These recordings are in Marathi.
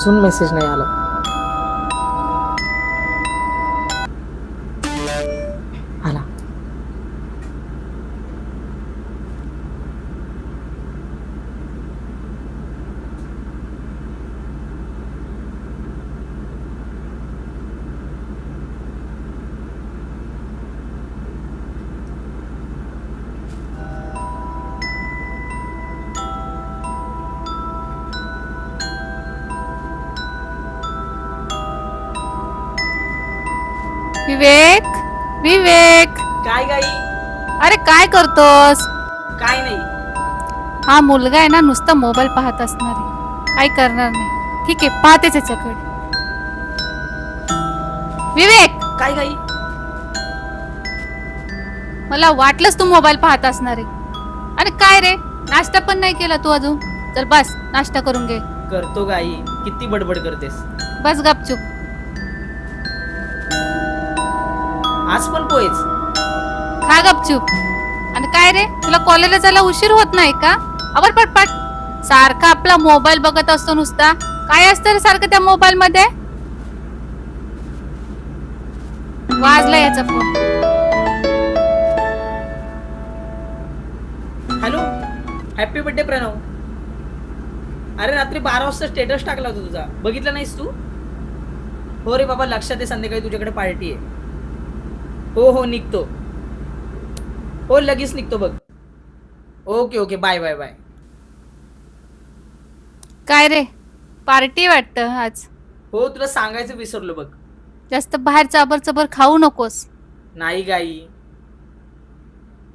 अजून मेसेज नाही आला आला. विवेक? विवेक? काय गाई? अरे काय करतोस? काय नाही. हा मुलगा आहे ना नुसता मोबाईल पाहत असणार आहे. काय करणार नाही. ठीक आहे पाहतेच याच्याकडे. विवेक! काय गाई? मला वाटलंच तू मोबाईल पाहत असणार आहे. अरे काय रे? नाश्ता पण नाही केला तू अजून? चल बस नाश्ता करून घे. करतो गाई. किती बडबड करतेस? बस गपचूप. आज पण पोहेच खा गपचूप. आणि काय रे? तुला कॉलेजला जायला उशीर होत नाही का? आवर पटपट. सारखा आपला मोबाईल बघत असतो नुसता. काय असतं रे सारखं त्या मोबाईल मध्ये? वाजला याचा phone hello? Happy birthday Pranav. अरे रात्री बारा वाजता स्टेटस टाकला होता तुझा. बघितला नाहीस तू? हो रे बाबा लक्षात आहे संध्याकाळी तुझ्याकडे पार्टी आहे. हो हो निघतो. हो लगेच निघतो बघ. Okay okay bye bye bye. काय रे? पार्टी वाटतं आज. हो तुला सांगायचं विसरलो बघ. जास्त बाहेर चाबर चबर खाऊ नकोस. नाही गाई.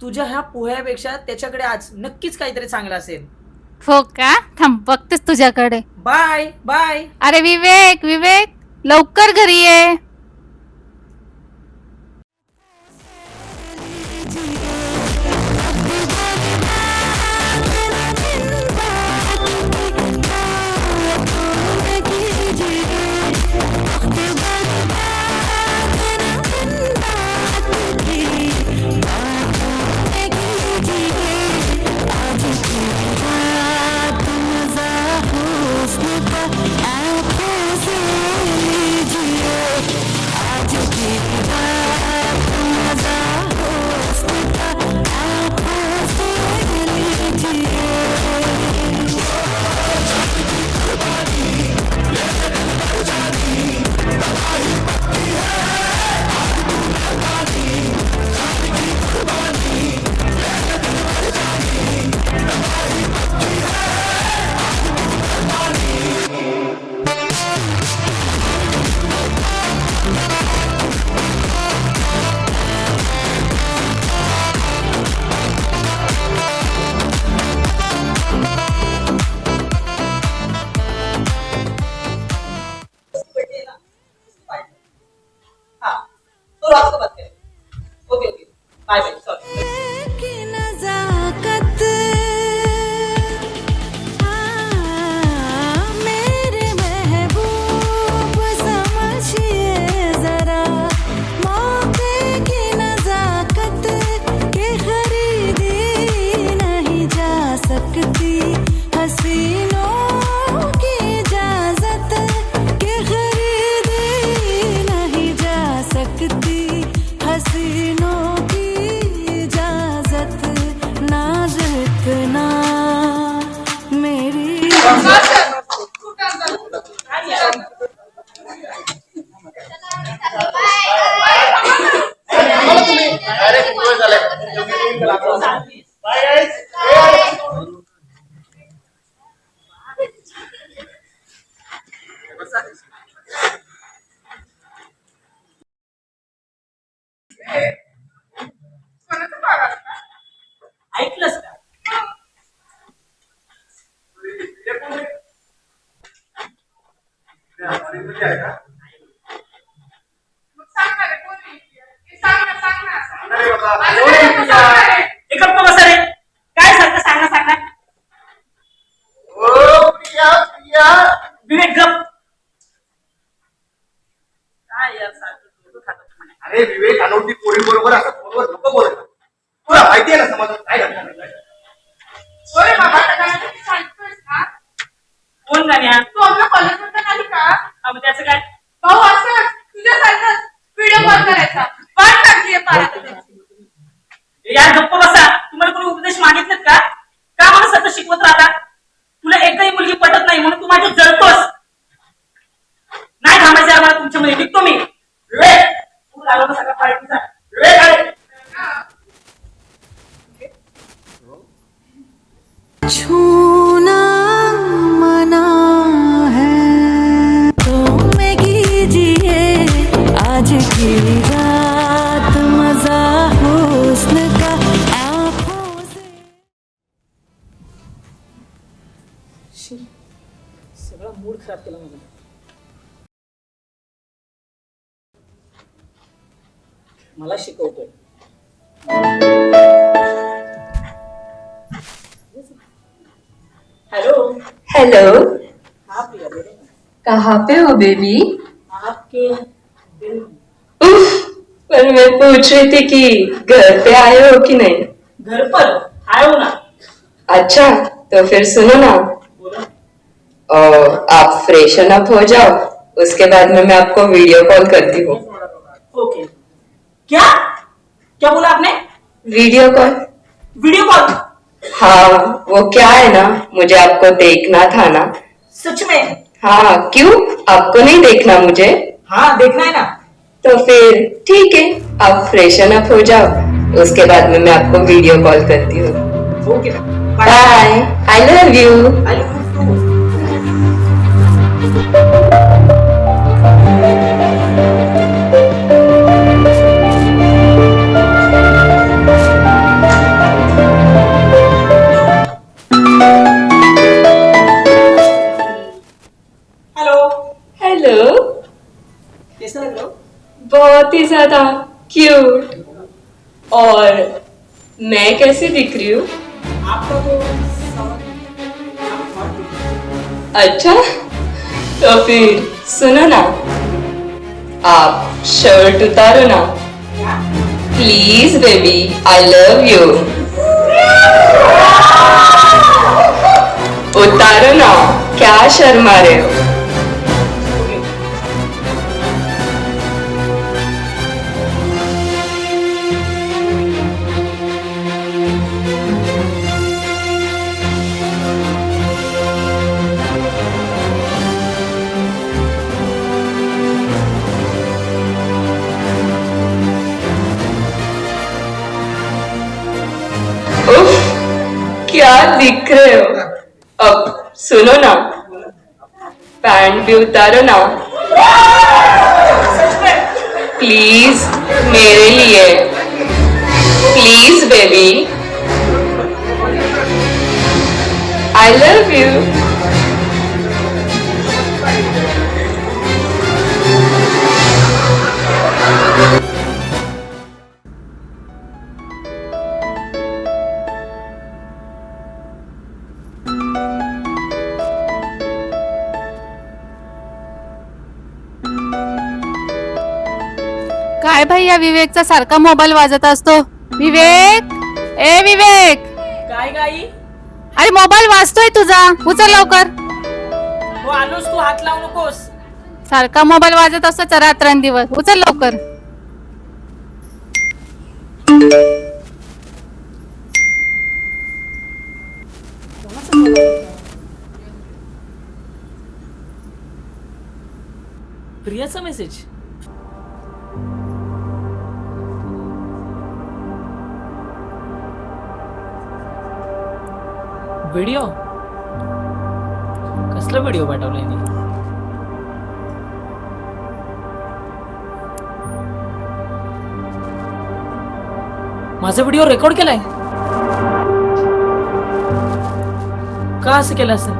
तुझ्या ह्या पोह्यापेक्षा त्याच्याकडे आज नक्कीच काहीतरी चांगलं असेल. हो का? थांब बघतेस तुझ्याकडे. Bye bye. अरे विवेक विवेक लवकर घरी ये. ऐकलंस एक खराब केला माझा मला शिकवतोय। हॅलो हेलो हा प्रिया बोलो ना. कहाँ पे हो बेबी आपके दिल उफ, पर मैं पूछ रही थी कि घर पे आए हो कि नहीं? घर पर? आयो ना? अच्छा तो फिर सुनो ना। और आप फ्रेशन अप हो जाओ। उसके बाद में मैं आपको वीडियो कॉल करती हूँ। ओके क्या? क्या बोला आपने? वीडियो कॉल वीडियो कॉल हाँ वो क्या है ना? मुझे आपको देखना था ना। सच में? हाँ क्यों? आपको नहीं देखना मुझे? हाँ देखना है ना। तो फिर ठीक है आप फ्रेशन अप हो जाओ। उसके बाद में मैं आपको वीडियो कॉल करती हूँ। Okay bye I love you I love you हूँ आपका तो। अच्छा. तो फिर सुनो ना. आप शर्ट उतारो ना. Please baby I love you उतारो ना. क्या शर्मा रहे हो? क्या दिख रहे हो। अब सुनो ना। पैंट भी उतारो ना। प्लीज मेरे लिए। Please baby. I love you या विवेकचा सारखा मोबाईल वाजत असतो. विवेक! ए विवेक! काय गाई? अरे मोबाईल वाजतोय तुझा. उचल लवकर. हो आलोस तू हात लावू नकोस. सारखा मोबाईल वाजत असतो रात्रंदिवस उचल लवकर. प्रियाचा मेसेज व्हिडिओ कसला व्हिडिओ पाठवला नी माझा व्हिडिओ रेकॉर्ड केलाय? का असं केलं असेल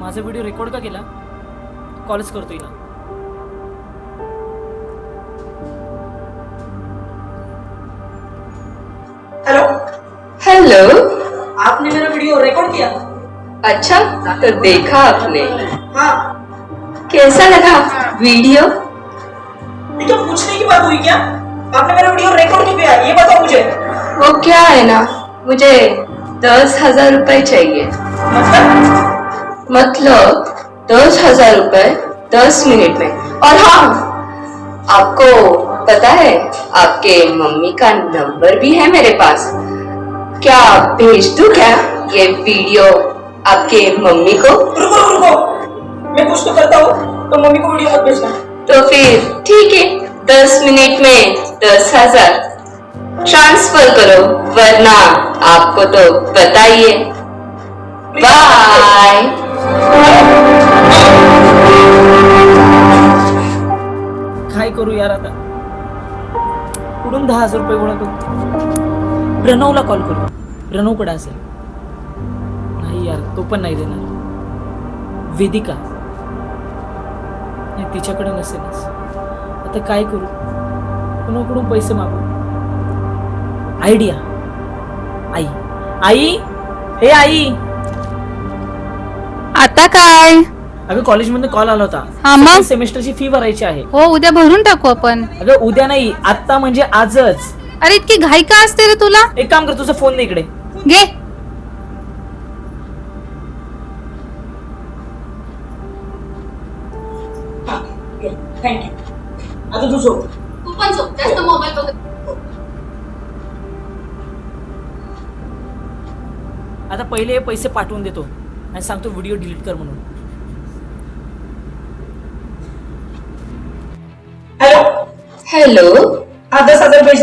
माझा व्हिडिओ रेकॉर्ड का केला? कॉलच करतो हिला अच्छा तो देखा आपने। हाँ। कैसा लगा वीडियो? ये तो पूछने की बात हुई क्या? आपने मेरा वीडियो रिकॉर्ड क्यों किया? ये बताओ मुझे। वो क्या है ना? मुझे दस हज़ार रुपए चाहिए। मतलब? मतलब दस हज़ार रुपए दस मिनट में। और हाँ आपको पता है आपके मम्मी का नंबर भी है मेरे पास। क्या भेज दूँ क्या ये वीडियो? आपके मम्मी को। रुको रुको। मैं कुछ तो करता हूँ तो मम्मी को वीडियो मत भेजना। तो फिर ठीक है दस मिनट में दस हजार। ट्रांसफर करो वरना आपको तो पता ही है। बाय काय करू यार आता? कुठून दहा हजार रुपये गोळा करू? प्रणवला कॉल करू. प्रणवकडे असेल? यार तो पण नाही देणार. वेदिका. नाही तिच्याकडे नसेलच. आता काय करू? कुणाकडून पैसे मागू? आयडिया. आई. आई? हे आई! आता काय? अगं कॉलेजमधून कॉल आला होता. हा मग? सेमेस्टरची फी भरायची आहे. हो उद्या भरून टाकू आपण. अगं उद्या नाही आत्ता म्हणजे आजच. अरे इतकी घाई का असते रे तुला? एक काम कर तुझा फोन दे इकडे. घे. आता पहिले पैसे पाठवून देतो आणि सांगतो व्हिडिओ डिलीट कर म्हणून. हॅलो हेलो हाँ दस हज़ार भेज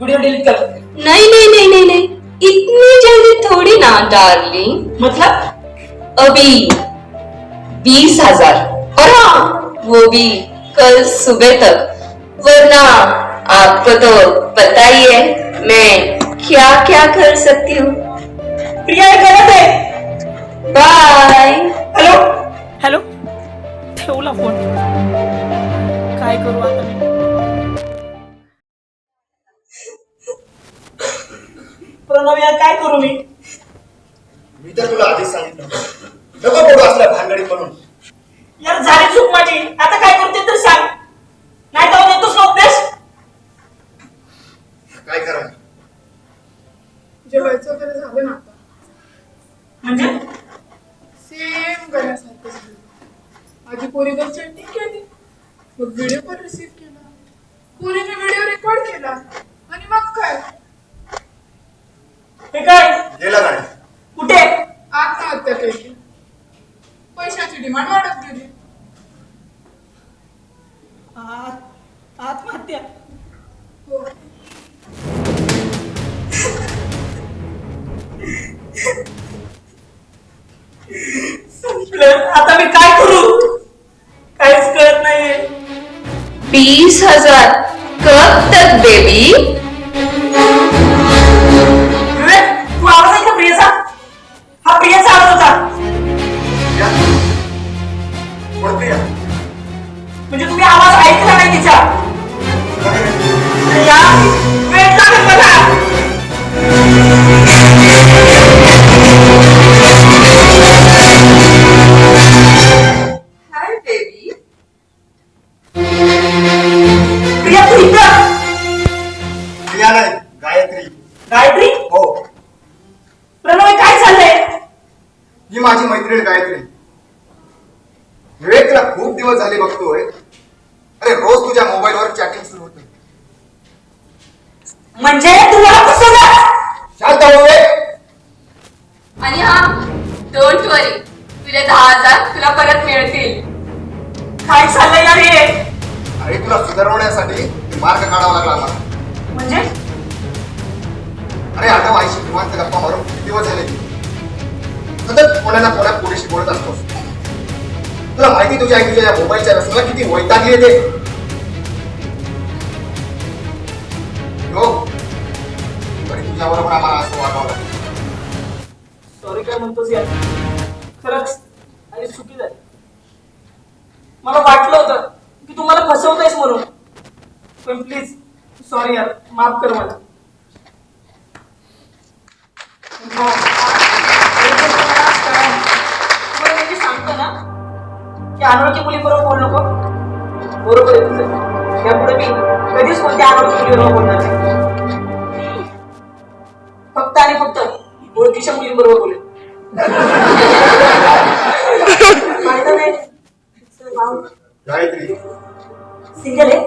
वीडियो डिलीट कर. नहीं नहीं नहीं नहीं नहीं. इतनी जल्दी थोड़ी ना डार्लिंग मतलब? अभी बीस हज़ार. और हाँ वो भी कल सुबह तक. वरना आपको तो पता ही है मैं क्या क्या कर सकती हूँ? प्रिया है बाय. हेलो? हॅलो? ठेवला फोन. काय करू आता मी? प्रणव यार काय करू मी? मी तर तुला आधीच सांगितलं. नको पडू असल्या भानगडीत म्हणून. यार झाली चूक माझी. आता काय करते तर सांग. नाही तर देतोस ना उपदेश काय करा जेवायचं वगैरे झालं ना. आता मी काय करू? काहीच कळत नाहीये. बीस हजार कब तक बेबी ही माझी मैत्रीण गायत्री विवेक तुला खूप दिवस झाले बघतोय. अरे रोज तुझ्या मोबाईलवर चॅटिंग सुरू होते. म्हणजे मला शांत हो विवेक. आणि हा डोंट वरी तुझे दहा हजार तुला परत मिळतील. काय चाललंय यार हे? अरे तुला सुधारवण्यासाठी मार्ग काढावा लागला आम्हाला म्हणजे? अरे आठव आईशी निवांत गप्पा मारून किती दिवस झाले. सतत कोणाला कोणा पोरीशी बोलत असतोस तुला माहिती तुझ्या आई तुझ्या मोबाईलच्या व्यसनाला किती वैतागली येते हो तरी तुझ्याबरोबर आम्हाला असं वागावं सॉरी काय म्हणतोस यार खरंच आणि चुकी झाली. मला वाटलं होतं की तू मला फसवतोयस म्हणून. पण प्लीज सॉरी यार माफ कर मला. हो. सांगतो ना की अनोळखी मुलीबरोबर बोल नको बरोबर आहे तुझं यापुढे मी कधीच कोणत्या अनोळखी मुलीबरोबर बोलणार नाही फक्त आणि फक्त ओळखीच्या मुलींबरोबर बोलेल सिंगल आहे.